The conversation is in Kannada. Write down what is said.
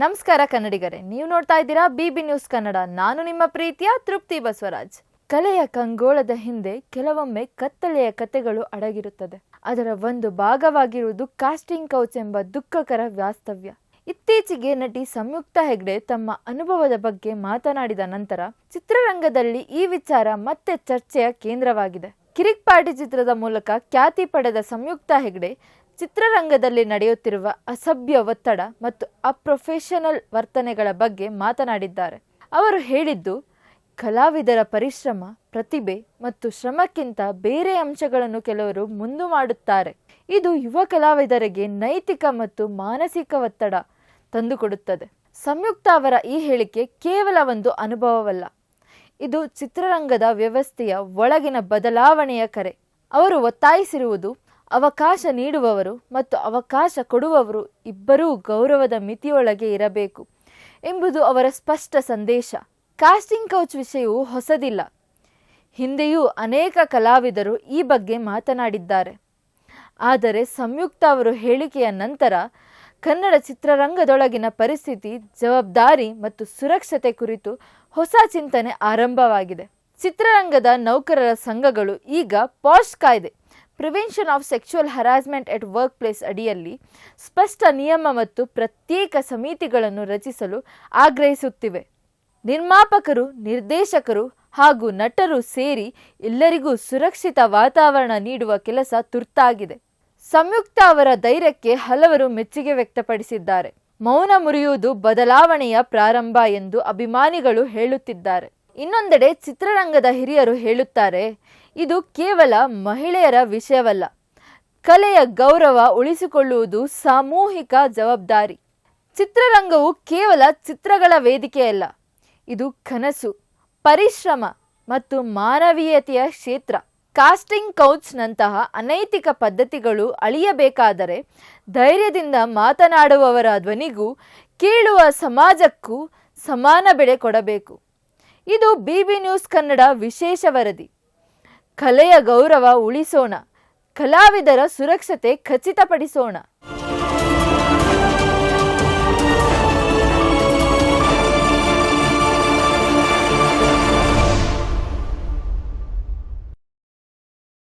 ನಮಸ್ಕಾರ ಕನ್ನಡಿಗರೇ, ನೀವು ನೋಡ್ತಾ ಇದ್ದೀರಾ ಬಿಬಿ ನ್ಯೂಸ್ ಕನ್ನಡ. ನಾನು ನಿಮ್ಮ ಪ್ರೀತಿಯ ತೃಪ್ತಿ ಬಸವರಾಜ್. ಕಲೆಯ ಕಂಗೋಳದ ಹಿಂದೆ ಕೆಲವೊಮ್ಮೆ ಕತ್ತಲೆಯ ಕತೆಗಳು ಅಡಗಿರುತ್ತದೆ. ಅದರ ಒಂದು ಭಾಗವಾಗಿರುವುದು ಕಾಸ್ಟಿಂಗ್ ಕೌಚ್ ಎಂಬ ದುಃಖಕರ ವಾಸ್ತವ್ಯ ಇತ್ತೀಚೆಗೆ ನಟಿ ಸಂಯುಕ್ತ ಹೆಗ್ಡೆ ತಮ್ಮ ಅನುಭವದ ಬಗ್ಗೆ ಮಾತನಾಡಿದ ನಂತರ ಚಿತ್ರರಂಗದಲ್ಲಿ ಈ ವಿಚಾರ ಮತ್ತೆ ಚರ್ಚೆಯ ಕೇಂದ್ರವಾಗಿದೆ. ಕಿರಿಕ್ ಪಾರ್ಟಿ ಚಿತ್ರದ ಮೂಲಕ ಖ್ಯಾತಿ ಪಡೆದ ಸಂಯುಕ್ತ ಹೆಗ್ಡೆ ಚಿತ್ರರಂಗದಲ್ಲಿ ನಡೆಯುತ್ತಿರುವ ಅಸಭ್ಯ ಒತ್ತಡ ಮತ್ತು ಅಪ್ರೊಫೆಷನಲ್ ವರ್ತನೆಗಳ ಬಗ್ಗೆ ಮಾತನಾಡಿದ್ದಾರೆ. ಅವರು ಹೇಳಿದ್ದು, ಕಲಾವಿದರ ಪರಿಶ್ರಮ, ಪ್ರತಿಭೆ ಮತ್ತು ಶ್ರಮಕ್ಕಿಂತ ಬೇರೆ ಅಂಶಗಳನ್ನು ಕೆಲವರು ಮುಂದು ಮಾಡುತ್ತಾರೆ. ಇದು ಯುವ ಕಲಾವಿದರಿಗೆ ನೈತಿಕ ಮತ್ತು ಮಾನಸಿಕ ಒತ್ತಡ ತಂದುಕೊಡುತ್ತದೆ. ಸಂಯುಕ್ತ ಅವರ ಈ ಹೇಳಿಕೆ ಕೇವಲ ಒಂದು ಅನುಭವವಲ್ಲ, ಇದು ಚಿತ್ರರಂಗದ ವ್ಯವಸ್ಥೆಯ ಒಳಗಿನ ಬದಲಾವಣೆಯ ಕರೆ. ಅವರು ಒತ್ತಾಯಿಸಿರುವುದು ಅವಕಾಶ ನೀಡುವವರು ಮತ್ತು ಅವಕಾಶ ಕೊಡುವವರು ಇಬ್ಬರೂ ಗೌರವದ ಮಿತಿಯೊಳಗೆ ಇರಬೇಕು ಎಂಬುದು ಅವರ ಸ್ಪಷ್ಟ ಸಂದೇಶ. ಕಾಸ್ಟಿಂಗ್ ಕೌಚ್ ವಿಷಯವು ಹೊಸದಿಲ್ಲ. ಹಿಂದೆಯೂ ಅನೇಕ ಕಲಾವಿದರು ಈ ಬಗ್ಗೆ ಮಾತನಾಡಿದ್ದಾರೆ. ಆದರೆ ಸಂಯುಕ್ತ ಅವರು ಹೇಳಿಕೆಯ ನಂತರ ಕನ್ನಡ ಚಿತ್ರರಂಗದೊಳಗಿನ ಪರಿಸ್ಥಿತಿ, ಜವಾಬ್ದಾರಿ ಮತ್ತು ಸುರಕ್ಷತೆ ಕುರಿತು ಹೊಸ ಚಿಂತನೆ ಆರಂಭವಾಗಿದೆ. ಚಿತ್ರರಂಗದ ನೌಕರರ ಸಂಘಗಳು ಈಗ ಪಾಶ್ ಕಾಯ್ದೆ prevention of sexual harassment at workplace ಅಡಿಯಲ್ಲಿ ಸ್ಪಷ್ಟ ನಿಯಮ ಮತ್ತು ಪ್ರತ್ಯೇಕ ಸಮಿತಿಗಳನ್ನು ರಚಿಸಲು ಆಗ್ರಹಿಸುತ್ತಿವೆ. ನಿರ್ಮಾಪಕರು, ನಿರ್ದೇಶಕರು ಹಾಗೂ ನಟರು ಸೇರಿ ಎಲ್ಲರಿಗೂ ಸುರಕ್ಷಿತ ವಾತಾವರಣ ನೀಡುವ ಕೆಲಸ ತುರ್ತಾಗಿದೆ. ಸಂಯುಕ್ತ ಅವರ ಧೈರ್ಯಕ್ಕೆ ಹಲವರು ಮೆಚ್ಚುಗೆ ವ್ಯಕ್ತಪಡಿಸಿದ್ದಾರೆ. ಮೌನ ಮುರಿಯುವುದು ಬದಲಾವಣೆಯ ಪ್ರಾರಂಭ ಎಂದು ಅಭಿಮಾನಿಗಳು ಹೇಳುತ್ತಿದ್ದಾರೆ. ಇನ್ನೊಂದೆಡೆ ಚಿತ್ರರಂಗದ ಹಿರಿಯರು ಹೇಳುತ್ತಾರೆ ಇದು ಕೇವಲ ಮಹಿಳೆಯರ ವಿಷಯವಲ್ಲ. ಕಲೆಯ ಗೌರವ ಉಳಿಸಿಕೊಳ್ಳುವುದು ಸಾಮೂಹಿಕ ಜವಾಬ್ದಾರಿ. ಚಿತ್ರರಂಗವು ಕೇವಲ ಚಿತ್ರಗಳ ವೇದಿಕೆಯಲ್ಲ, ಇದು ಕನಸು, ಪರಿಶ್ರಮ ಮತ್ತು ಮಾನವೀಯತೆಯ ಕ್ಷೇತ್ರ. ಕಾಸ್ಟಿಂಗ್ ಕೌಚ್ನಂತಹ ಅನೈತಿಕ ಪದ್ಧತಿಗಳು ಅಳಿಯಬೇಕಾದರೆ ಧೈರ್ಯದಿಂದ ಮಾತನಾಡುವವರ ಧ್ವನಿಗೂ ಕೇಳುವ ಸಮಾಜಕ್ಕೂ ಸಮಾನ ಬೆಲೆ ಕೊಡಬೇಕು. ಇದು ಬಿ ನ್ಯೂಸ್ ಕನ್ನಡ ವಿಶೇಷ ವರದಿ. ಕಲೆಯ ಗೌರವ ಉಳಿಸೋಣ. ಕಲಾವಿದರ ಸುರಕ್ಷತೆ ಖಚಿತಪಡಿಸೋಣ.